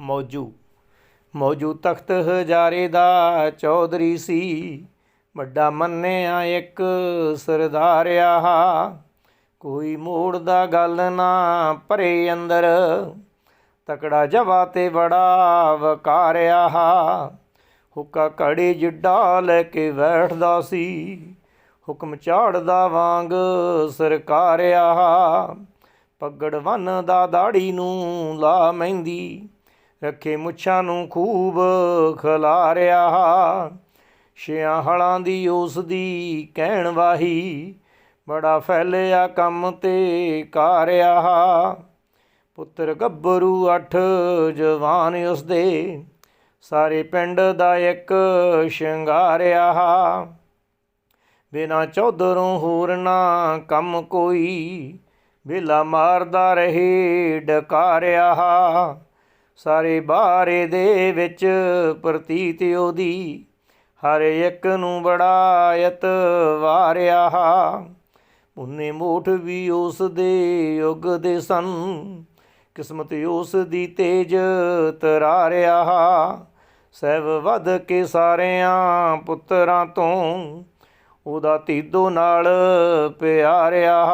ਮੌਜੂ। ਮੌਜੂ ਤਖਤ ਹਜ਼ਾਰੇ ਦਾ ਚੌਧਰੀ ਸੀ। ਵੱਡਾ ਮੰਨਿਆ ਇੱਕ ਸਰਦਾਰ ਆਹਾ। ਕੋਈ ਮੋੜ ਦਾ ਗੱਲ ਨਾ ਭਰੇ ਅੰਦਰ। ਤਕੜਾ ਜਵਾ ਤੇ ਬੜਾ ਵਕਾਰ ਆਹਾ। ਹੁੱਕਾ ਘੜੇ ਜਿੱਡਾ ਲੈ ਕੇ ਬੈਠਦਾ ਸੀ। ਹੁਕਮ ਝਾੜਦਾ ਵਾਂਗ ਸਰਕਾਰ ਆਹਾ। ਪੱਗੜ ਦਾ ਦਾੜੀ ਨੂੰ ਲਾ ਮਹਿੰਦੀ। ਰੱਖੇ ਮੁੱਛਾਂ ਨੂੰ ਖੂਬ ਖਲਾਰਿਆ। ਛਿਆਂ ਹਲਾਂ ਦੀ ਉਸ ਦੀ ਕਹਿਣ ਵਾਹੀ ਬੜਾ ਫੈਲਿਆ ਕੰਮ ਤੇ ਕਾਰਿਆ। ਪੁੱਤਰ ਗੱਭਰੂ ਅੱਠ ਜਵਾਨ ਉਸ ਦੇ ਸਾਰੇ ਪਿੰਡ ਦਾ ਇੱਕ ਸ਼ਿੰਗਾਰਿਆ। ਬਿਨਾ ਚੌਧਰੋਂ ਹੋਰ ਨਾ ਕੰਮ ਕੋਈ, ਬੇਲਾ ਮਾਰਦਾ ਰਹੇ ਡਕਾਰਿਆ। ਸਾਰੇ ਬਾਰੇ ਦੇ ਵਿੱਚ ਪ੍ਰਤੀਤ ਉਹਦੀ। ਹਰ ਇੱਕ ਨੂੰ ਬੜਾ ਵਾਰਿਆ। ਉਹਨੇ ਮੋਠ ਵੀ ਉਸ ਦੇ ਯੁੱਗ ਦੇ ਸਨ। ਕਿਸਮਤ ਉਸ ਦੀ ਤੇਜ ਤਰਾਰਿਆ। ਸਹਿਬ ਵਧ ਕੇ ਸਾਰਿਆਂ ਪੁੱਤਰਾਂ ਤੋਂ ਉਹਦਾ ਤੀਦੋ ਨਾਲ ਪਿਆਰਿਆ।